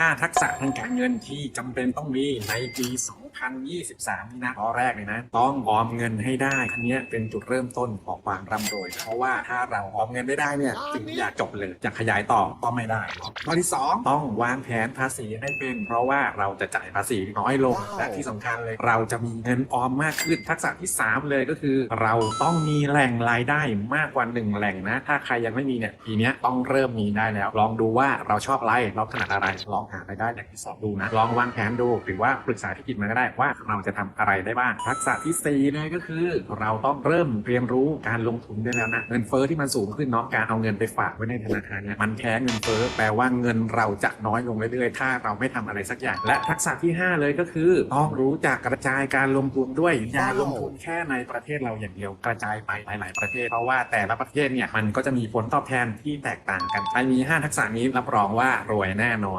5 ทักษะทางการเงินที่จำเป็นต้องมีในปี 2023 นี่นะข้อแรกเลยนะ ต้องออมเงินให้ได้อันเนี้ยเป็นจุดเริ่มต้นของความร่ำรวย เพราะว่าถ้าเราออมเงินไม่ได้เนี่ยถึงอยากจบเลยอยากขยายต่อก็ไม่ได้ข้อที่ 2 ต้องวางแผนภาษีให้เป็น เพราะว่าเราจะจ่ายภาษีน้อยลงว้าวและที่สำคัญเลย เราจะมีเงินออมมากขึ้นทักษะที่ 3 เลยก็คือ เราต้องมีแหล่งรายได้มากกว่า1แหล่งนะ ถ้าใครยังไม่มีเนี่ยทีเนี้ยต้องเริ่มมีได้แล้ว ลองดูว่าเราชอบอะไรเราถนัดอะไรลองหารายได้แหล่งที่สองดูนะลองวางแผนดูหรือว่าปรึกษาที่กิจมาก็ได้ว่าเราจะทำอะไรได้บ้างทักษะที่สี่เลยก็คือ เราต้องเริ่มเรียนรู้การลงทุนได้แล้วนะเงินเฟ้อที่มันสูงขึ้นเนาะการเอาเงินไปฝากไว้ในธนาคารเนี่ยมันแพ้เงินเฟ้อแปลว่าเงินเราจะน้อยลงเรื่อยๆถ้าเราไม่ทำอะไรสักอย่าง และทักษะที่ 5 เลยก็คือต้องรู้จักกระจายการลงทุนด้วยอย่าลงทุนแค่ในประเทศเราอย่างเดียวกระจายไปหลายๆประเทศ เพราะว่าแต่ละประเทศเนี่ยมันก็จะมีผลตอบแทนที่แตกต่างกันใครมี 5 ทักษะนี้รับรองว่ารวยแน่นอน